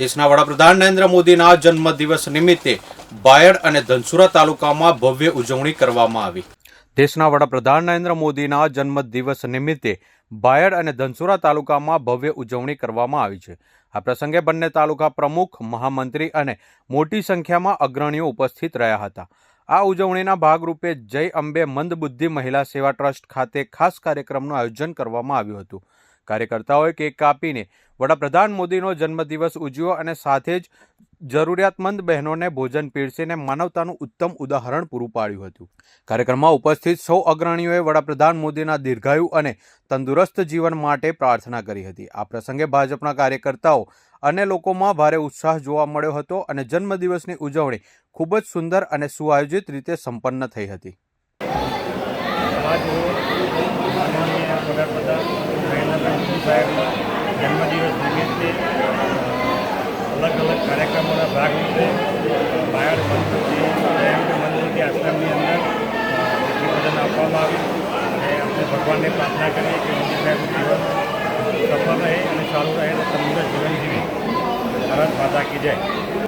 દેશના વડાપ્રધાન નરેન્દ્ર મોદીના જન્મદિવસ નિમિત્તે બાયડ અને ધનસુરા તાલુકામાં ભવ્ય ઉજવણી કરવામાં આવી. દેશના વડાપ્રધાન નરેન્દ્ર મોદીના જન્મદિવસ નિમિત્તે બાયડ અને ધનસુરા તાલુકામાં ભવ્ય ઉજવણી કરવામાં આવી છે. આ પ્રસંગે બંને તાલુકા પ્રમુખ, મહામંત્રી અને મોટી સંખ્યામાં અગ્રણીઓ ઉપસ્થિત રહ્યા હતા. આ ઉજવણીના ભાગરૂપે જય અંબે મંદબુદ્ધિ મહિલા સેવા ટ્રસ્ટ ખાતે ખાસ કાર્યક્રમનું આયોજન કરવામાં આવ્યું હતું. કાર્યકર્તાઓએ કેક કાપીને વડાપ્રધાન મોદીનો જન્મદિવસ ઉજવ્યો અને સાથે જ જરૂરિયાતમંદ બહેનોને ભોજન પીરસીને માનવતાનું ઉત્તમ ઉદાહરણ પૂરું પાડ્યું હતું. કાર્યક્રમમાં ઉપસ્થિત સૌ અગ્રણીઓએ વડાપ્રધાન મોદીના દીર્ઘાયુ અને તંદુરસ્ત જીવન માટે પ્રાર્થના કરી હતી. આ પ્રસંગે ભાજપના કાર્યકર્તાઓ અને લોકોમાં ભારે ઉત્સાહ જોવા મળ્યો હતો અને જન્મદિવસની ઉજવણી ખૂબ જ સુંદર અને સુઆયોજિત રીતે સંપન્ન થઈ હતી. વડાપ્રધાન જન્મદિવસ નિમિત્તે અલગ અલગ કાર્યક્રમોના ભાગરૂપે બાયડ મંદિરથી જયંત મંદિરથી આશ્રમની અંદર ભોજન આપવામાં આવ્યું અને અમે ભગવાનને પ્રાર્થના કરીએ કે મોદી સાહેબનું જીવન સફળ રહે અને સારું રહે અને સમૃદ્ધ જીવન જીવે. ભારત માતા કી જય.